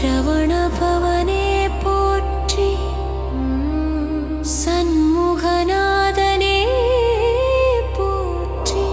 சரவணபவனே போற்றி சண்முகநாதனே போற்றி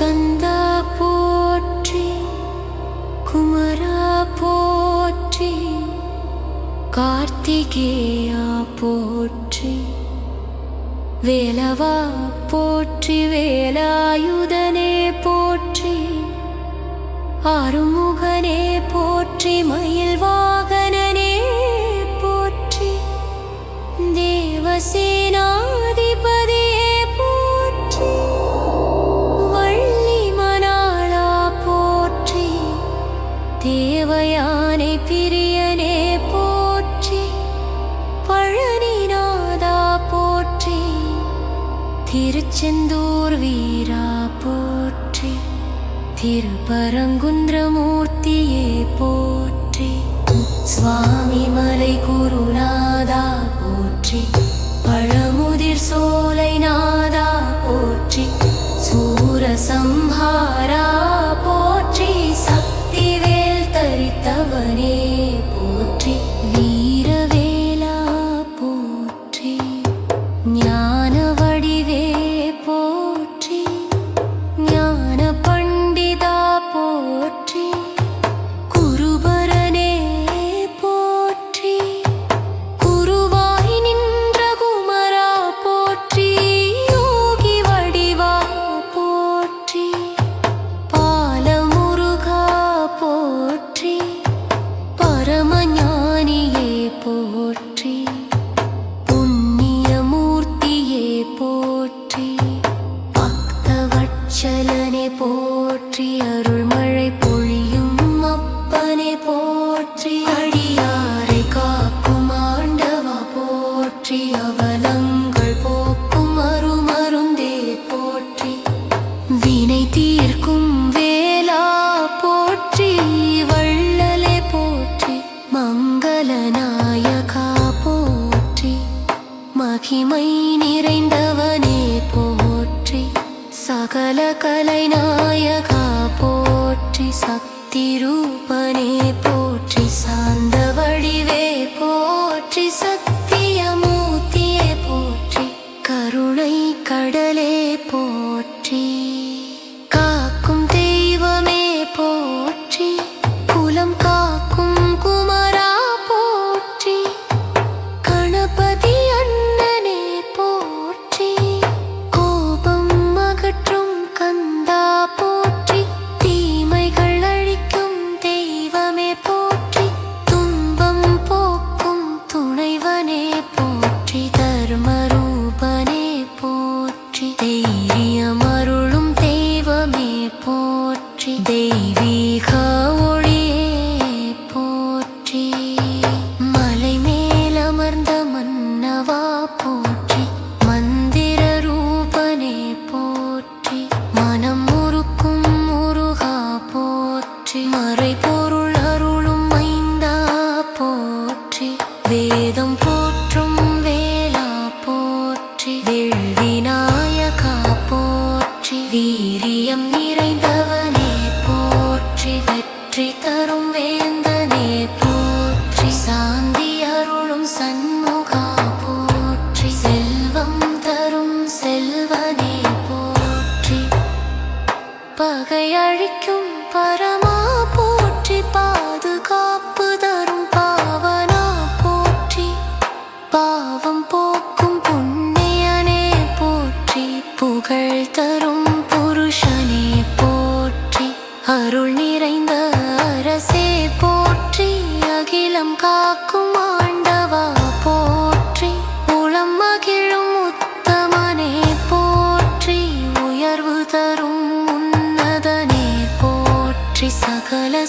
கந்தா போற்றி குமரா போற்றி கார்த்திகேயா போற்றி வேலவா போற்றி வேலாயுதனே போற்றி ஆறுமுகனே போற்றி மயில் வாகனனே போற்றி. தேவசேனாதிபதியே போற்றி. வள்ளி மணாளா போற்றி. தேவயானை பிரியனே போற்றி. பழனிநாதா போற்றி. திருச்செந்தூர் வீரா போற்றி. திருப்பரங்குன்றமூர்த்தியே போற்றி. சுவாமி மலை குருநாதா போற்றி. பழமுதிர் சோலை நான் போற்றி புண்ணியமூர்த்தியே போற்றி பக்தவட்சலனே போற்றி அருள்மழை பொழியும் அப்பனே போற்றி. சக்தி போற்றி. தெய்வீக ஒளியே போற்றி. மலை மேலமர்ந்த மன்னவா போற்றி. மந்திர ரூபனே போற்றி. மனம் முறுக்கும் முருகா போற்றி. மறை பொருள் அருளும் மைந்தா போற்றி. வேதம் போற்றும் வேலா போற்றி. வெள்விநாயகா போற்றி. வீரியம் பகை அழிக்கும் பரமா போற்றி பாதுகாப்பு தரும் பாவனா போற்றி. பாவம் போக்கும் புண்ணியனே போற்றி. புகழ் தரும்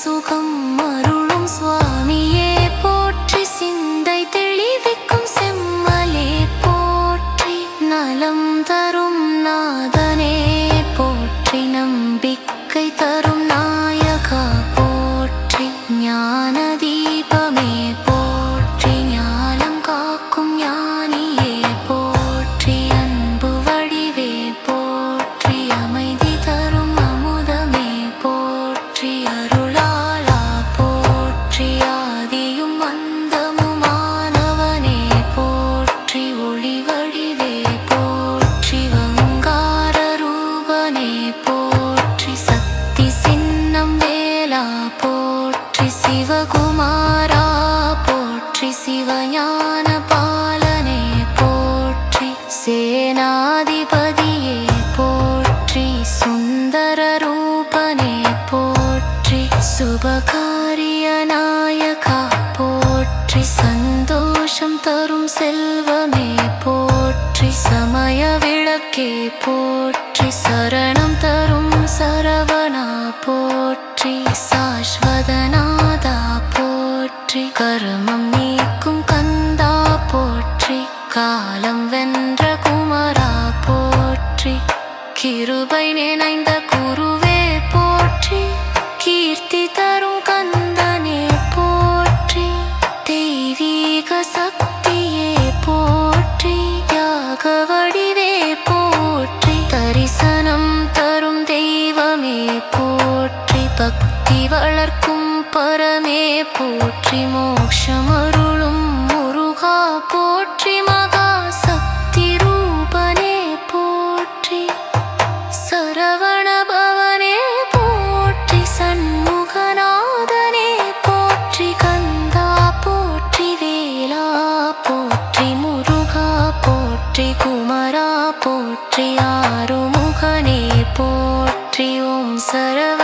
സുഖം போற்றி சிவகுமாரா போற்றி சிவஞான பாலனே போற்றி சேனாதிபதியே போற்றி சுந்தர ரூபனே போற்றி சுபகாரிய நாயகா போற்றி சந்தோஷம் தரும் செல்வமே போற்றி சமய விளக்கே போற்றி சரணம் தரும் சரவணா போற்றி போற்றி கருமம் நீக்கும் கந்தா போற்றி காலம் வென்ற குமரா போற்றி கிருபை நினைந்த குருவே போற்றி கீர்த்தி தர பரமே போற்றி மோட்சம் அருளும் முருகா போற்றி மகா சக்தி ரூபனே போற்றி. சரவண பவனே போற்றி சண்முகநாதனே போற்றி கந்தா போற்றி வேலா போற்றி முருகா போற்றி குமரா போற்றி ஆறுமுகனே போற்றி. ஓம் சரவ